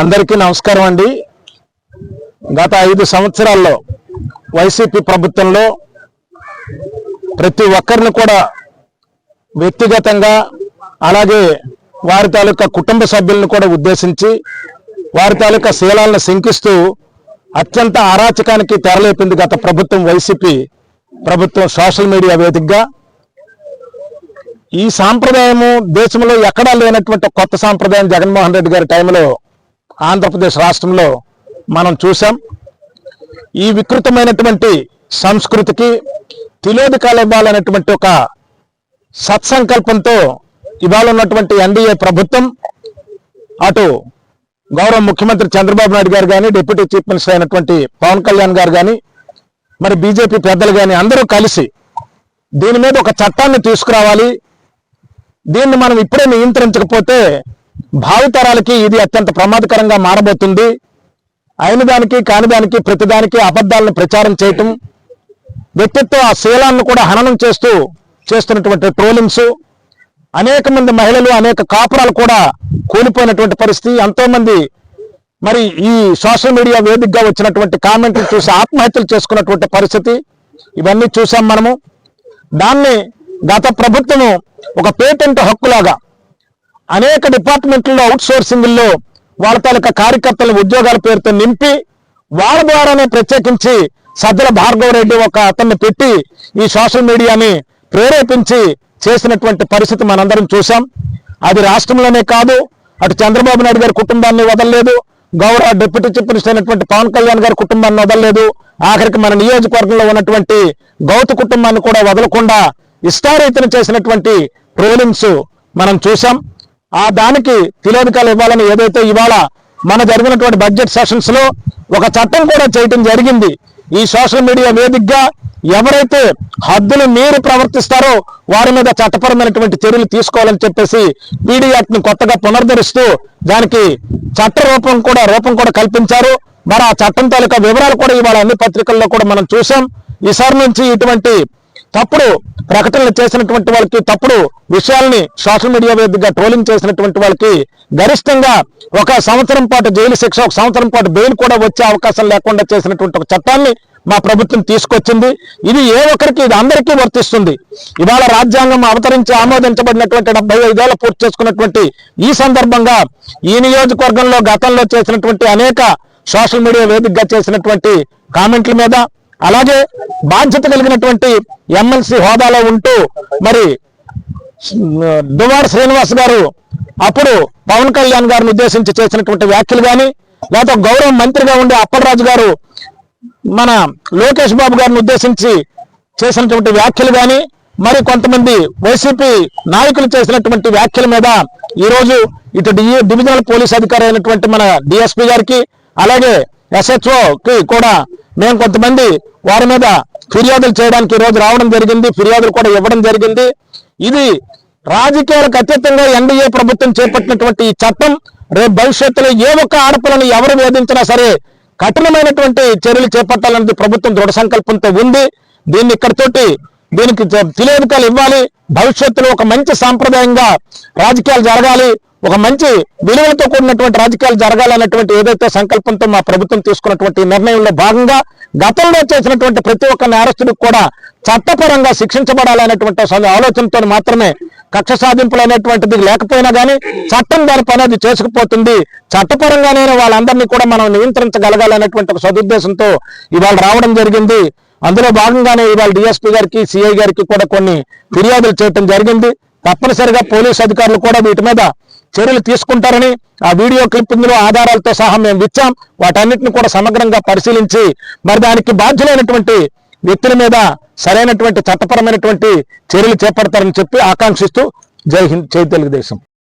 అందరికీ నమస్కారం అండి. గత ఐదు సంవత్సరాల్లో వైసీపీ ప్రభుత్వంలో ప్రతి ఒక్కరిని కూడా వ్యక్తిగతంగా అలాగే వారి తాలూకా కుటుంబ సభ్యులను కూడా ఉద్దేశించి వారి తాలూకా శీలాలను శంకిస్తూ అత్యంత అరాచకానికి తెరలేపింది గత ప్రభుత్వం వైసీపీ ప్రభుత్వం సోషల్ మీడియా వేదికగా. ఈ సాంప్రదాయము దేశంలో ఎక్కడా లేనటువంటి కొత్త సాంప్రదాయం జగన్మోహన్ రెడ్డి గారి టైంలో ఆంధ్రప్రదేశ్ రాష్ట్రంలో మనం చూసాం ఈ వికృతమైనటువంటి సంస్కృతికి తిలోదకాలు ఇవ్వాలనేటువంటి ఒక సత్సంకల్పంతో ఇవాళ ఉన్నటువంటి ఎన్డీఏ ప్రభుత్వం అటు గౌరవ ముఖ్యమంత్రి చంద్రబాబు నాయుడు గారు కానీ డిప్యూటీ చీఫ్ మినిస్టర్ అయినటువంటి పవన్ కళ్యాణ్ గారు కానీ మరి బీజేపీ పెద్దలు కానీ అందరూ కలిసి దీని మీద ఒక చట్టాన్ని తీసుకురావాలి. దీన్ని మనం ఇప్పుడే నియంత్రించకపోతే భావితరాలకి ఇది అత్యంత ప్రమాదకరంగా మారబోతుంది. అయిన దానికి కాని దానికి ప్రతిదానికి అబద్ధాలను ప్రచారం చేయటం వ్యక్తిత్వ ఆ కూడా హననం చేస్తూ చేస్తున్నటువంటి ట్రోలింగ్స్ అనేక మంది మహిళలు అనేక కాపురాలు కూడా కూలిపోయినటువంటి పరిస్థితి. ఎంతో మంది మరి ఈ సోషల్ మీడియా వేదికగా వచ్చినటువంటి కామెంట్లు చూసి ఆత్మహత్యలు చేసుకున్నటువంటి పరిస్థితి. ఇవన్నీ చూసాం మనము. దాన్ని గత ప్రభుత్వము ఒక పేటెంట్ హక్కులాగా అనేక డిపార్ట్మెంట్లలో అవుట్ సోర్సింగ్లో వాళ్ళ తాలూకా కార్యకర్తలను ఉద్యోగాల పేరుతో నింపి వాళ్ళ ద్వారానే ప్రత్యేకించి సజ్జల భార్గవ రెడ్డి ఒక అతన్ని పెట్టి ఈ సోషల్ మీడియాని ప్రేరేపించి చేసినటువంటి పరిస్థితి మనందరం చూసాం అది రాష్ట్రంలోనే కాదు అటు చంద్రబాబు నాయుడు గారి కుటుంబాన్ని వదలలేదు గౌరవ డిప్యూటీ చీఫ్ మినిస్టర్ అయినటువంటి పవన్ కళ్యాణ్ గారి కుటుంబాన్ని వదలలేదు ఆఖరికి మన నియోజకవర్గంలో ఉన్నటువంటి గౌత కుటుంబాన్ని కూడా వదలకుండా ఇష్టారీతిని చేసినటువంటి ట్రోలింగ్స్ మనం చూసాం ఆ దానికి తిలోదకాలు ఇవ్వాలని ఏదైతే ఇవాళ మన జరిగినటువంటి బడ్జెట్ సెషన్స్లో ఒక చట్టం కూడా చేయటం జరిగింది. ఈ సోషల్ మీడియా వేదికగా ఎవరైతే హద్దులు మీరు ప్రవర్తిస్తారో వారి మీద చట్టపరమైనటువంటి చర్యలు తీసుకోవాలని చెప్పేసి పీడీ యాక్ట్ని కొత్తగా పునరుద్ధరిస్తూ దానికి చట్ట రూపం కూడా రూపం కూడా కల్పించారు. మరి ఆ చట్టం తాలూకా వివరాలు కూడా ఇవాళ అన్ని పత్రికల్లో కూడా మనం చూసాం ఈసారి నుంచి ఇటువంటి తప్పుడు ప్రకటనలు చేసినటువంటి వాళ్ళకి తప్పుడు విషయాల్ని సోషల్ మీడియా వేదికగా ట్రోలింగ్ చేసినటువంటి వాళ్ళకి గరిష్టంగా ఒక సంవత్సరం పాటు జైలు శిక్ష ఒక సంవత్సరం పాటు బెయిల్ కూడా వచ్చే అవకాశం లేకుండా చేసినటువంటి ఒక చట్టాన్ని మా ప్రభుత్వం తీసుకొచ్చింది. ఇది ఏ ఒక్కరికి ఇది అందరికీ వర్తిస్తుంది. ఇవాళ రాజ్యాంగం అవతరించి ఆమోదించబడినటువంటి డెబ్బై ఐదేళ్ళ పూర్తి చేసుకున్నటువంటి ఈ సందర్భంగా ఈ నియోజకవర్గంలో గతంలో చేసినటువంటి అనేక సోషల్ మీడియా వేదికగా చేసినటువంటి కామెంట్ల మీద అలాగే బాధ్యత కలిగినటువంటి ఎమ్మెల్సీ హోదాలో ఉంటూ మరి దువార్ శ్రీనివాస్ గారు అప్పుడు పవన్ కళ్యాణ్ గారిని ఉద్దేశించి చేసినటువంటి వ్యాఖ్యలు కానీ లేకపోతే గౌరవ మంత్రిగా ఉండే అప్పలరాజు గారు మన లోకేష్ బాబు గారిని ఉద్దేశించి చేసినటువంటి వ్యాఖ్యలు కానీ మరి కొంతమంది వైసీపీ నాయకులు చేసినటువంటి వ్యాఖ్యల మీద ఈరోజు ఇటు డివిజనల్ పోలీస్ అధికారి అయినటువంటి మన డిఎస్పీ గారికి అలాగే ఎస్హెచ్ఓ కి కూడా మేము కొంతమంది వారి మీద ఫిర్యాదులు చేయడానికి ఈరోజు రోజు రావడం జరిగింది. ఫిర్యాదులు కూడా ఇవ్వడం జరిగింది. ఇది రాజకీయాలకు అతీతంగా ఎన్డీఏ ప్రభుత్వం చేపట్టినటువంటి ఈ చట్టం రేపు భవిష్యత్తులో ఏ ఒక్క ఆడపిల్లని ఎవరు వేధించినా సరే కఠినమైనటువంటి చర్యలు చేపట్టాలన్నది ప్రభుత్వం దృఢ సంకల్పంతో ఉంది. దీన్ని ఇక్కడితోటి దీనికి తెలియదుకాలు ఇవ్వాలి. భవిష్యత్తులో ఒక మంచి సాంప్రదాయంగా రాజకీయాలు జరగాలి. ఒక మంచి విలువలతో కూడినటువంటి రాజకీయాలు జరగాలన్నటువంటి ఏదైతే సంకల్పంతో మా ప్రభుత్వం తీసుకున్నటువంటి నిర్ణయంలో భాగంగా గతంలో చేసినటువంటి ప్రతి ఒక్క నేరస్తుడికి కూడా చట్టపరంగా శిక్షించబడాలనేటువంటి ఆలోచనతో మాత్రమే కక్ష సాధింపులు అనేటువంటిది లేకపోయినా కానీ చట్టం దాని పని అది చేసుకుపోతుంది. చట్టపరంగానే వాళ్ళందరినీ కూడా మనం నియంత్రించగలగాలనేటువంటి ఒక సదుద్దేశంతో ఇవాళ రావడం జరిగింది. అందులో భాగంగానే ఇవాళ డిఎస్పీ గారికి సిఐ గారికి కూడా కొన్ని ఫిర్యాదులు చేయటం జరిగింది. తప్పనిసరిగా పోలీసు అధికారులు కూడా వీటి మీద చర్యలు తీసుకుంటారని ఆ వీడియో క్లిప్పింగ్లో ఆధారాలతో సహా మేము ఇచ్చాం వాటన్నిటిని కూడా సమగ్రంగా పరిశీలించి మరి దానికి బాధ్యులైనటువంటి వ్యక్తుల మీద సరైనటువంటి చట్టపరమైనటువంటి చర్యలు చేపడతారని చెప్పి ఆకాంక్షిస్తూ జై హింద్ జై తెలుగుదేశం.